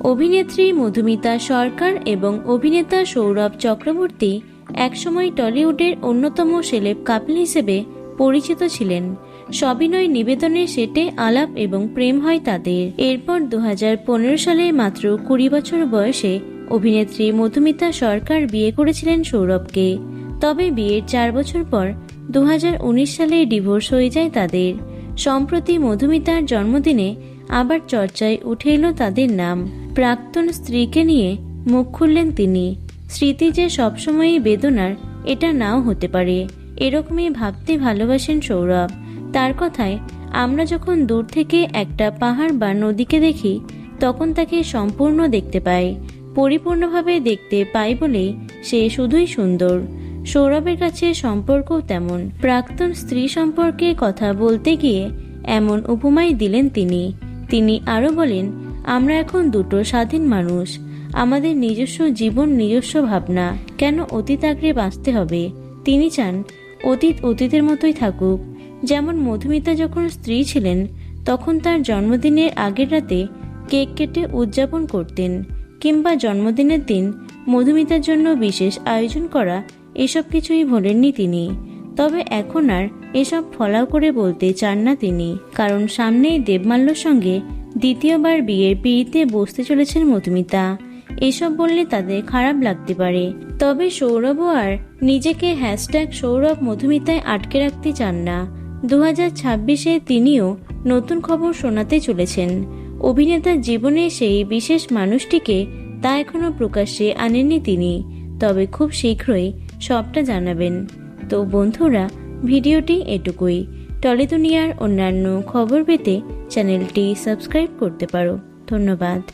অভিনেত্রী মধুমিতা সরকার এবং অভিনেতা সৌরভ চক্রবর্তী একসময় টলিউডের অন্যতম সেলেব কাপিল হিসেবে পরিচিত ছিলেন। সবিনয় নিবেদনের সেটে আলাপ এবং প্রেম হয় তাদের। এরপর দু হাজার পনেরো সালে মাত্র কুড়ি বছর বয়সে অভিনেত্রী মধুমিতা সরকার বিয়ে করেছিলেন সৌরভকে। তবে বিয়ের চার বছর পর দু হাজার উনিশ সালে ডিভোর্স হয়ে যায় তাদের। সম্প্রতি মধুমিতার জন্মদিনে আবার চর্চায় উঠে এলো তাদের নাম। প্রাক্তন স্ত্রীকে নিয়ে মুখ খুললেন তিনি। স্মৃতি যে সবসময়ই বেদনার, এটা নাও হতে পারে। এরকমই ভাবতে ভালোবাসেন সৌরভ। তার কথায়, আমরা যখন দূর থেকে একটা পাহাড় বা নদীকে দেখি, তখন তাকে সম্পূর্ণ দেখতে পাই। পরিপূর্ণভাবে দেখতে পাই বলেই সে শুধুই সুন্দর। সৌরভের কাছে সম্পর্কও তেমন। প্রাক্তন স্ত্রী সম্পর্কে কথা বলতে গিয়ে এমন উপমাই দিলেন তিনি। তিনি আরও বলেন, আমরা এখন দুটো স্বাধীন মানুষ। আমাদের নিজস্ব জীবন, নিজস্ব ভাবনা। কেন অতীত আঁকড়ে বাঁচতে হবে? তিনি চান, অতীত অতীতের মতোই থাকুক। যেমন মধুমিতা যখন স্ত্রী ছিলেন, তখন তার জন্মদিনের আগের রাতে কেক কেটে উদযাপন করতেন। কিংবা জন্মদিনের দিন মধুমিতার জন্য বিশেষ আয়োজন করা এসব কিছুই ভোলেননি তিনি। তবে এখন আর এসব ফলাও করে বলতে চান না তিনি। কারণ সামনেই দেবমাল্যর সঙ্গে দ্বিতীয়বার বিয়ের পিড়িতে বসতে চলেছেন মধুমিতা। এসব বললে তাদের খারাপ লাগতে পারে। তবে সৌরভও আর নিজেকে হ্যাশট্যাগ সৌরভ মধুমিতায় আটকে রাখতে চান না। দু ছাব্বিশে তিনিও নতুন খবর শোনাতে চলেছেন। অভিনেতার জীবনে সেই বিশেষ মানুষটিকে তা এখনও প্রকাশ্যে আনেননি তিনি। তবে খুব শীঘ্রই সবটা জানাবেন। তো বন্ধুরা, ভিডিওটি এটুকুই। টলি দুনিয়ার অন্যান্য খবর পেতে চ্যানেলটি সাবস্ক্রাইব করতে পারো। ধন্যবাদ।